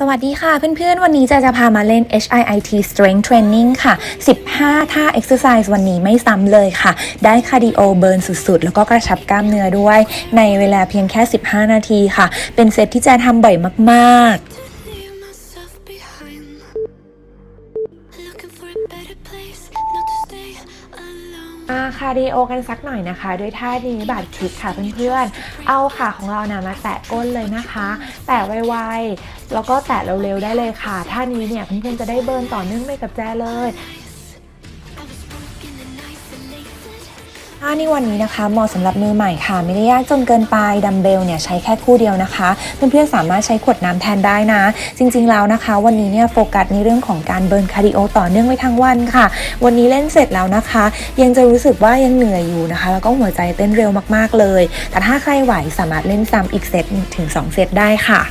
สวัสดีค่ะเพื่อนๆ วันนี้จะจะพามาเล่น HIIT Strength Training ค่ะ 15 ท่า Exercise วันนี้ไม่ซ้ำเลยค่ะ ได้คาร์ดิโอเบิร์นสุดๆ แล้วก็กระชับกล้ามเนื้อด้วย ในเวลาเพียงแค่ 15 นาทีค่ะ เป็นเซตที่แจทำบ่อยมากๆ มาคาร์ดิโอกันสักหน่อยนะคะ ด้วยท่านี้บาดคิกค่ะเพื่อนๆ เอาขาของเรานะมาแตะก้นเลยนะคะ แตะไวๆ แล้วก็แตะเร็วๆได้เลยค่ะ ท่านี้เนี่ยเพื่อนๆจะได้เบิร์นต่อเนื่องไปกับแจเลย ท่านี้วันนี้นะคะเหมาะสำหรับมือใหม่ค่ะ ไม่ได้ยากจนเกินไปดัมเบลเนี่ยใช้แค่คู่เดียวนะคะเพื่อนๆสามารถใช้ขวดน้ำแทนได้นะ จริงๆแล้วนะคะ วันนี้เนี่ยโฟกัสในเรื่องของการเบิร์นคาร์ดิโอต่อเนื่องไว้ทั้งวันค่ะ วันนี้เล่นเสร็จแล้วนะคะ ยังจะรู้สึกว่ายังเหนื่อยอยู่นะคะ แล้วก็หัวใจเต้นเร็วมากๆเลย แต่ถ้าใครไหวสามารถเล่นซ้ำอีกเซตถึง2เซตได้ค่ะ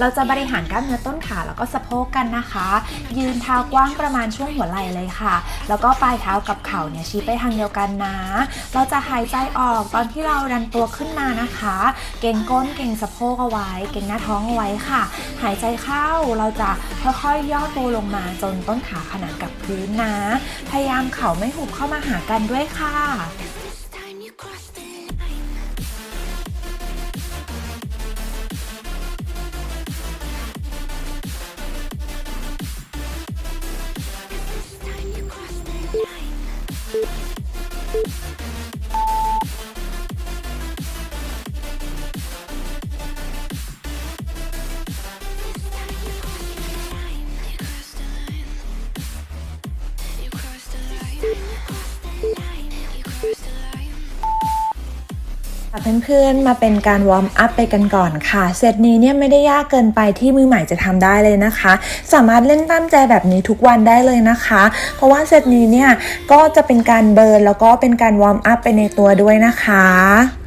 เราจะบริหารกล้ามเนื้อต้นขาแล้วก็สะโพกกันนะคะ ยืนเท้ากว้างประมาณช่วงหัวไหล่เลยค่ะ แล้วก็ปลายเท้ากับเข่าเนี่ยชี้ไปทางเดียวกันนะ เราจะหายใจออกตอนที่เราดันตัวขึ้นมานะคะ เก่งก้นเก่งสะโพกเอาไว้ เก่งหน้าท้องเอาไว้ค่ะ หายใจเข้าเราจะค่อยๆย่อตัวลงมาจนต้นขาขนานกับพื้นนะ พยายามเข่าไม่หุบเข้ามาหากันด้วยค่ะ เพื่อนๆ มาเป็นการวอร์มอัพไปกันก่อนค่ะ เซตนี้เนี่ยไม่ได้ยากเกินไปที่มือใหม่จะทำได้เลยนะคะ สามารถเล่นตามใจแบบนี้ทุกวันได้เลยนะคะ เพราะว่าเซตนี้เนี่ยก็จะเป็นการเบิร์นแล้วก็เป็นการวอร์มอัพไปในตัวด้วยนะคะ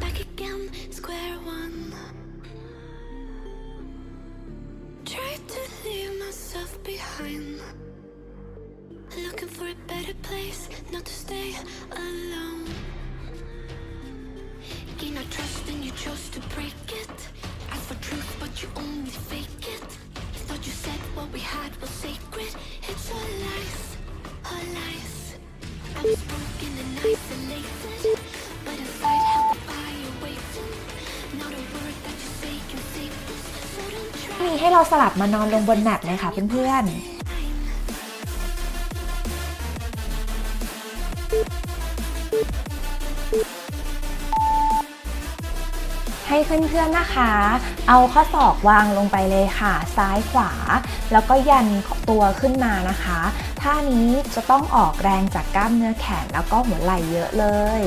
ให้เราสลับมานอนลงบนแมตเลยค่ะเพื่อนๆให้เพื่อนๆนะคะ เอาข้อศอกวางลงไปเลยค่ะ ซ้ายขวา แล้วก็ยันตัวขึ้นมานะคะ ท่านี้จะต้องออกแรงจากกล้ามเนื้อแขนแล้วก็หัวไหล่เยอะเลย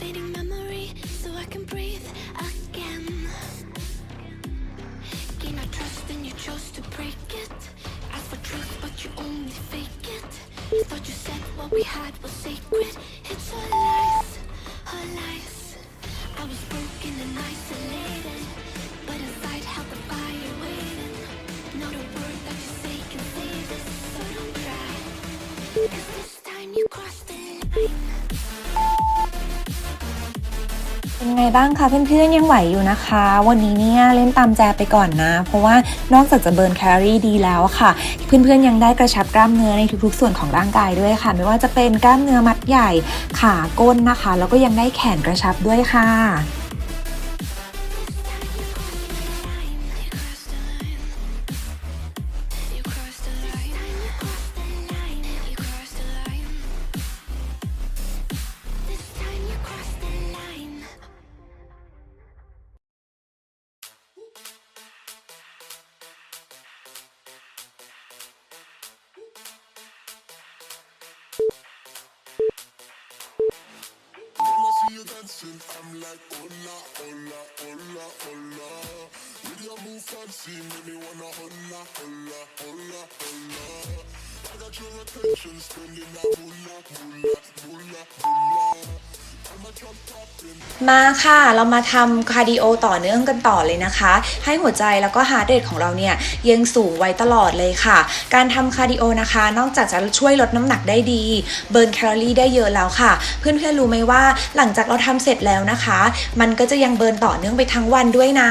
fading memory, so I can breathe again. Gain our trust and you chose to break it. Ask for truth, but you only fake it. Thought you said what we had was sacred. เป็นไงบ้างคะเพื่อนๆยังไหวอยู่นะคะ วันนี้เนี่ยเล่นตามแจไปก่อนนะ เพราะว่านอกจากจะเบิร์นแคลอรี่ดีแล้วอะค่ะ เพื่อนๆยังได้กระชับกล้ามเนื้อในทุกๆ ส่วนของร่างกายด้วยค่ะ ไม่ว่าจะเป็นกล้ามเนื้อมัดใหญ่ขาก้นนะคะ แล้วก็ยังได้แขนกระชับด้วยค่ะ มาค่ะ เรามาทำคาร์ดิโอต่อเนื่องกันต่อเลยนะคะ ให้หัวใจแล้วก็ฮาร์ดเรทของเราเนี่ยยังสูงไว้ตลอดเลยค่ะ การทำคาร์ดิโอนะคะ นอกจากจะช่วยลดน้ำหนักได้ดี เบิร์นแคลอรี่ได้เยอะแล้วค่ะ เพื่อนๆรู้ไหมว่าหลังจากเราทำเสร็จแล้วนะคะ มันก็จะยังเบิร์นต่อเนื่องไปทั้งวันด้วยนะ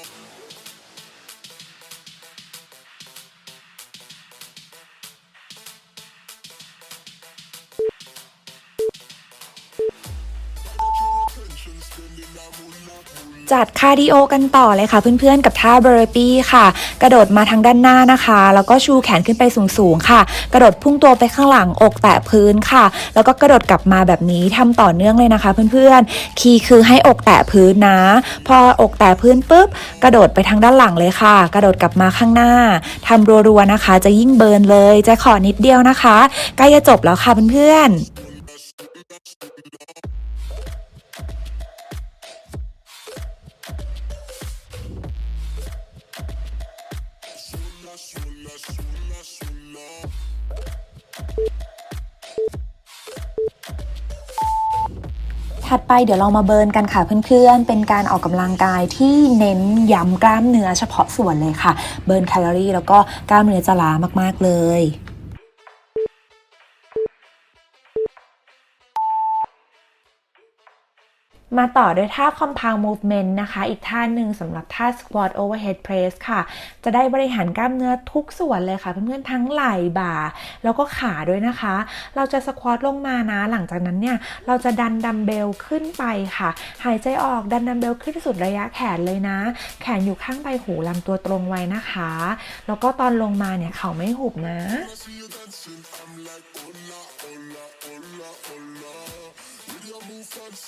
จัดคาร์ดิโอกันต่อเลยค่ะเพื่อนๆ กับท่าเบอร์ปี้ค่ะ กระโดดมาทางด้านหน้านะคะ แล้วก็ชูแขนขึ้นไปสูงๆค่ะ กระโดดพุ่งตัวไปข้างหลังอกแตะพื้นค่ะ แล้วก็กระโดดกลับมาแบบนี้ทำต่อเนื่องเลยนะคะ เพื่อนๆ คีย์คือให้อกแตะพื้นนะ พออกแตะพื้นปุ๊บ กระโดดไปทางด้านหลังเลยค่ะ กระโดดกลับมาข้างหน้าทำรัวๆนะคะ จะยิ่งเบิร์นเลยใจะขอนิดเดียวนะคะใกล้จะจบแล้วค่ะเพื่อนๆ ถัดไปเดี๋ยวเรามาเบิร์นกันค่ะเพื่อนๆ เป็นการออกกำลังกายที่เน้นย้ำกล้ามเนื้อเฉพาะส่วนเลยค่ะ เบิร์นแคลอรี่แล้วก็กล้ามเนื้อจะล้ามากๆเลย มาต่อด้วยท่า compound movement นะคะ อีกท่าหนึ่งสำหรับท่า squat overhead press ค่ะ จะได้บริหารกล้ามเนื้อทุกส่วนเลยค่ะเพื่อนๆทั้งไหล่บ่า แล้วก็ขาด้วยนะคะ เราจะ squat ลงมานะ หลังจากนั้นเนี่ย เราจะดันดัมเบลขึ้นไปค่ะ หายใจออกดันดัมเบลขึ้นสุดระยะแขนเลยนะ แขนอยู่ข้างใบหูลำตัวตรงไว้นะคะ แล้วก็ตอนลงมาเนี่ยเข่าไม่หุบนะ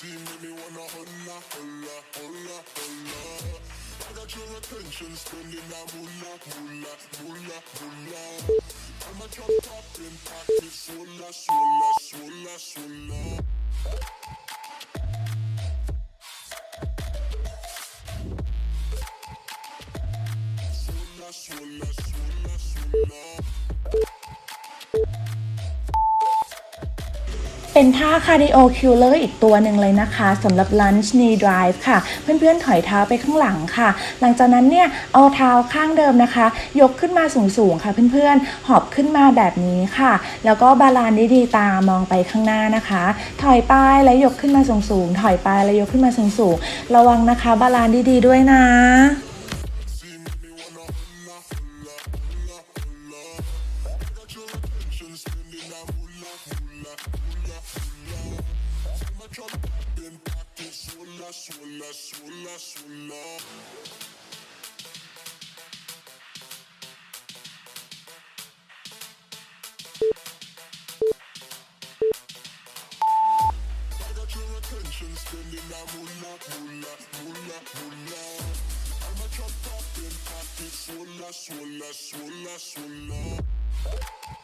She made me wanna holla, holla, holla, holla. I got your attention, spending that moolah, moolah, moolah, moolah. I'm a top poppin', pocket, swolla, swolla, swolla, swolla. เป็นท่าคาร์ดิโอคิลเลอร์อีกตัวหนึ่งเลยนะคะสำหรับ lunge knee drive ค่ะ เพื่อนๆ ถอยเท้าไปข้างหลังค่ะ หลังจากนั้นเนี่ย เอาเท้าข้างเดิมนะคะ ยกขึ้นมาสูงๆ ค่ะเพื่อนๆ หอบขึ้นมาแบบนี้ค่ะ แล้วก็บาลานซ์ดีๆ ตามองไปข้างหน้านะคะ ถอยไปแล้วยกขึ้นมาสูงๆ ถอยไปแล้วยกขึ้นมาสูงๆ ระวังนะคะ บาลานซ์ดีๆ ด้วยนะ Swalla, swalla, swalla, swalla.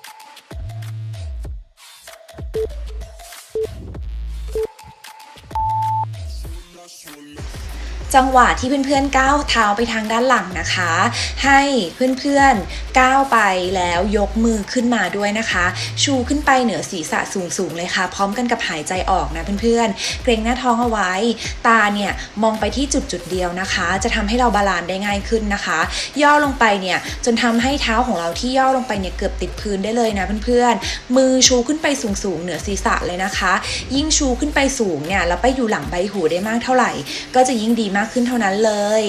จังหวะที่เพื่อนๆก้าวเท้าไปทางด้านหลังนะคะ ให้เพื่อนๆก้าวไปแล้วยกมือขึ้นมาด้วยนะคะ ชูขึ้นไปเหนือศีรษะสูงๆเลยค่ะ พร้อมกันกับหายใจออกนะเพื่อนๆ เกรงหน้าท้องเอาไว้ ตาเนี่ยมองไปที่จุดจุดๆเดียวนะคะ จะทำให้เราบาลานซ์ได้ง่ายขึ้นนะคะ ย่อลงไปเนี่ยจนทำให้เท้าของเราที่ย่อลงไปเนี่ยเกือบติดพื้นได้เลยนะเพื่อนๆ มือชูขึ้นไปสูงๆเหนือศีรษะเลยนะคะ ยิ่งชูขึ้นไปสูงเนี่ยแล้วไปอยู่หลังใบหูได้มากเท่าไหร่ ก็จะยิ่งดีมากขึ้นเท่านั้นเลย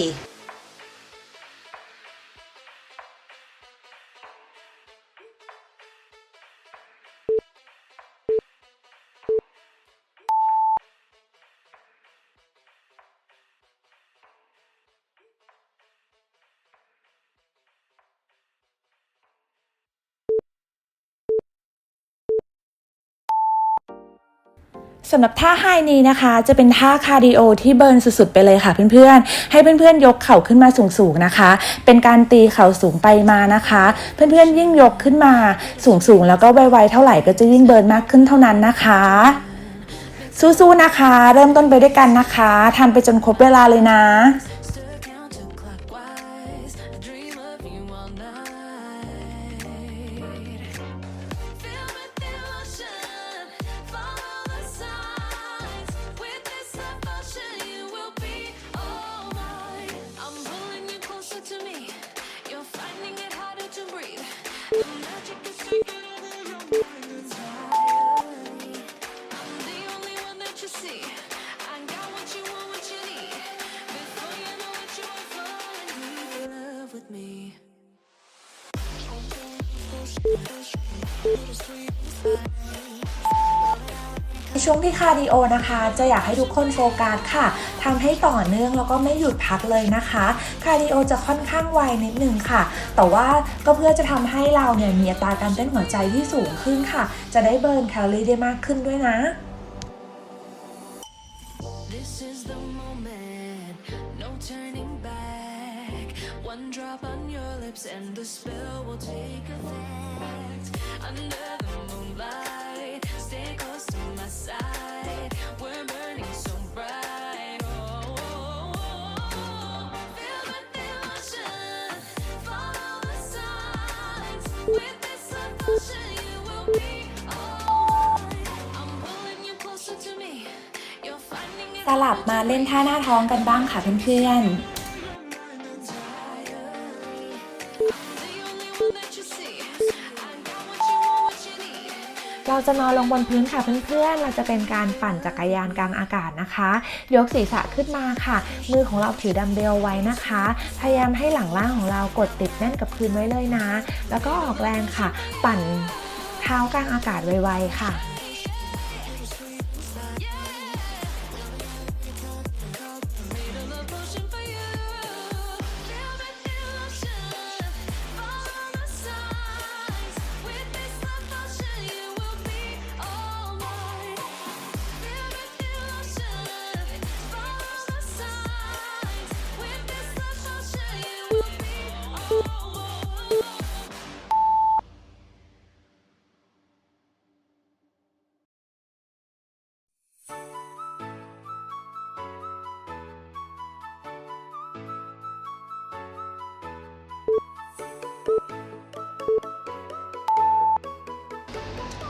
สำหรับท่าไฮนี้นะคะ จะเป็นท่าคาร์ดิโอที่เบิร์นสุดๆไปเลยค่ะเพื่อนๆ ให้เพื่อนๆยกเข่าขึ้นมาสูงๆนะคะ เป็นการตีเข่าสูงไปมานะคะ เพื่อนๆยิ่งยกขึ้นมาสูงๆ แล้วก็ไวๆเท่าไหร่ก็จะยิ่งเบิร์นมากขึ้นเท่านั้นนะคะ สู้ๆนะคะ เริ่มต้นไปด้วยกันนะคะทำไปจนครบเวลาเลยนะ ในช่วงที่คาร์ดิโอนะคะ จะอยากให้ทุกคนโฟกัสค่ะ ทำให้ต่อเนื่องแล้วก็ไม่หยุดพักเลยนะคะคาร์ดิโอจะค่อนข้างไวนิดนึงค่ะ แต่ว่าก็เพื่อจะทำให้เราเนี่ยมีอัตราการเต้นหัวใจที่สูงขึ้นค่ะ จะได้เบิร์นแคลอรี่ได้มากขึ้นด้วยนะ This is the moment, no turning back. One drop on your lips and the spell will take effect. Under the moonlight, stay close to my side. We're burning ลับมาเล่นท่าหน้าท้องกันบ้างค่ะเพื่อนๆเราจะนอนลงบนพื้นค่ะเพื่อนๆ เราจะเป็นการปั่นจักรยานกลางอากาศนะคะ ยกศีรษะขึ้นมาค่ะ มือของเราถือดัมเบลไว้นะคะ พยายามให้หลังล่างของเรากดติดแน่นกับพื้นไว้เลยนะ แล้วก็ออกแรงค่ะ ปั่นเท้ากลางอากาศไวๆค่ะ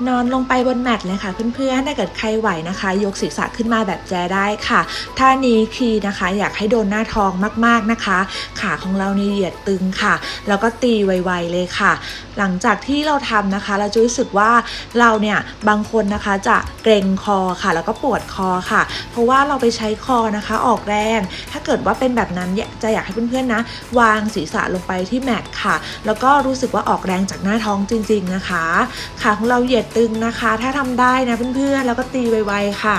นอนลงไปบนแมทเลยค่ะเพื่อนๆถ้าเกิดใครไหวนะคะ ยกศีรษะขึ้นมาแบบแจได้ค่ะท่านี้คือนะคะ อยากให้โดนหน้าท้องมากๆนะคะ ขาของเรานี่เหยียดตึงค่ะ แล้วก็ตีไวๆเลยค่ะ หลังจากที่เราทำนะคะ เราจะรู้สึกว่าเราเนี่ยบางคนนะคะจะเกรงคอค่ะ แล้วก็ปวดคอค่ะ เพราะว่าเราไปใช้คอนะคะ ออกแรง ถ้าเกิดว่าเป็นแบบนั้นจะอยากให้เพื่อนๆนะ วางศีรษะลงไปที่แมทค่ะ แล้วก็รู้สึกว่าออกแรงจากหน้าท้องจริง ๆนะคะ ขาของเราเหยียดตึงนะคะ ถ้าทำได้นะเพื่อนๆ แล้วก็ตีไวๆค่ะ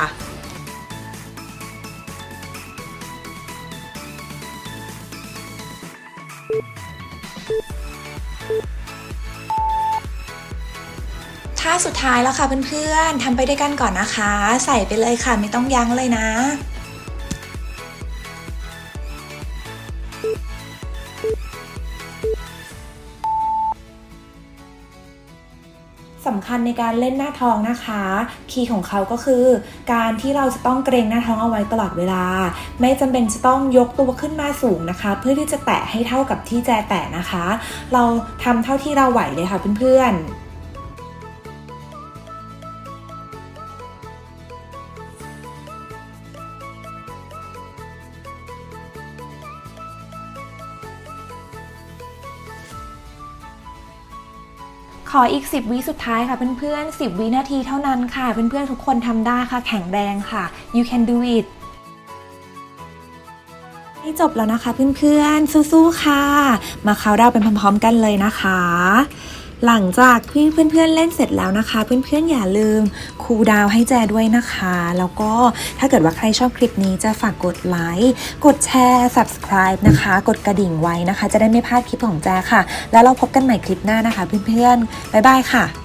ท่าสุดท้ายแล้วค่ะเพื่อนๆทำไปด้วยกันก่อนนะคะ ใส่ไปเลยค่ะไม่ต้องยั้งเลยนะ คัญในการเล่นหน้าท้องนะคะ คีย์ของเขาก็คือ การที่เราจะต้องเกรงหน้าท้องเอาไว้ตลอดเวลา ไม่จำเป็นจะต้องยกตัวขึ้นมาสูงนะคะ เพื่อที่จะแตะให้เท่ากับที่แจแตะนะคะ เราทำเท่าที่เราไหวเลยค่ะเพื่อนๆ ขออีก 10 วิสุดท้ายค่ะเพื่อนๆ 10 วินาทีเท่านั้นค่ะ เพื่อนๆ ทุกคนทำได้ค่ะ แข็งแรงค่ะ you can do it นี่จบแล้วนะคะเพื่อนๆ สู้ๆ ค่ะ มาเขาน์ดาวเป็นพร้อมๆ กันเลยนะคะ หลังจากที่เพื่อนๆเล่นเสร็จแล้วนะคะ เพื่อนๆอย่าลืมคูดาวให้แจด้วยนะคะ แล้วก็ถ้าเกิดว่าใครชอบคลิปนี้จะฝากกดไลค์กดแชร์ subscribe นะคะ กดกระดิ่งไว้นะคะ จะได้ไม่พลาดคลิปของแจค่ะ แล้วเราพบกันใหม่คลิปหน้านะคะ เพื่อนๆบ๊ายบายค่ะ